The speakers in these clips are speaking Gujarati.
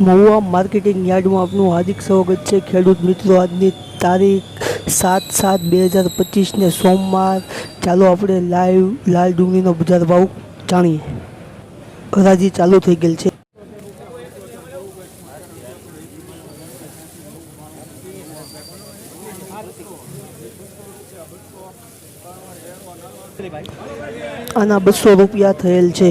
મહુવા માર્કેટિંગ યાર્ડમાં આપનું હાર્દિક સ્વાગત છે. ખેડૂત મિત્રો, આજની તારીખ સાત સાત બે હજાર પચીસને સોમવાર. ચાલો આપણે લાઈવ, લાલ ડુંગળીનો બજાર ભાવ જાણીએ. હરાજી ચાલુ થઈ ગયેલ છે. આના બસો રૂપિયા થયેલ છે.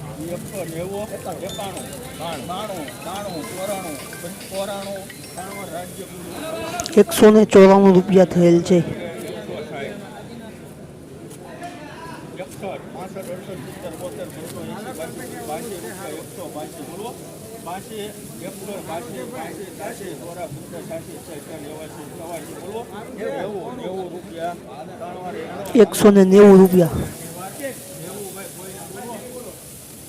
એકસો નેવું એકાણું બાણું બાણું ચોરાણું ચોરાણું રાજ્ય એકસો ને ચોરાણું રૂપિયા થયેલ છે. બસો એકસો બાસી બાસી બાસી બાસી ત્રાસી ચોરા છેસઠ નેવાસી ચવાસી બોલો નેવું નેવું રૂપિયા ત્રણ એકસો ને નેવું રૂપિયા.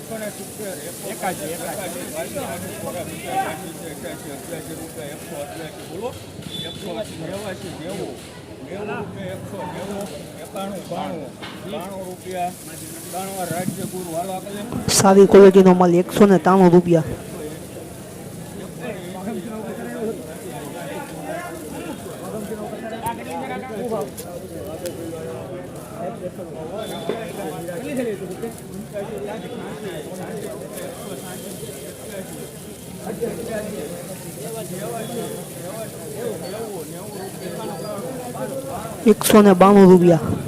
એકસો ને સિત્તેર રૂપિયા એકસો અઠ્યાસી બોલો એકસો નેવાસી નેવું નેવું રૂપિયા એકસો નેવું એકાણું બાણું બાણું રૂપિયા ત્રણ આપણે સારી ક્વોલિટીનો માલ એકસો ને ત્રાણું રૂપિયા. એકસો ને બાણું રૂપિયા.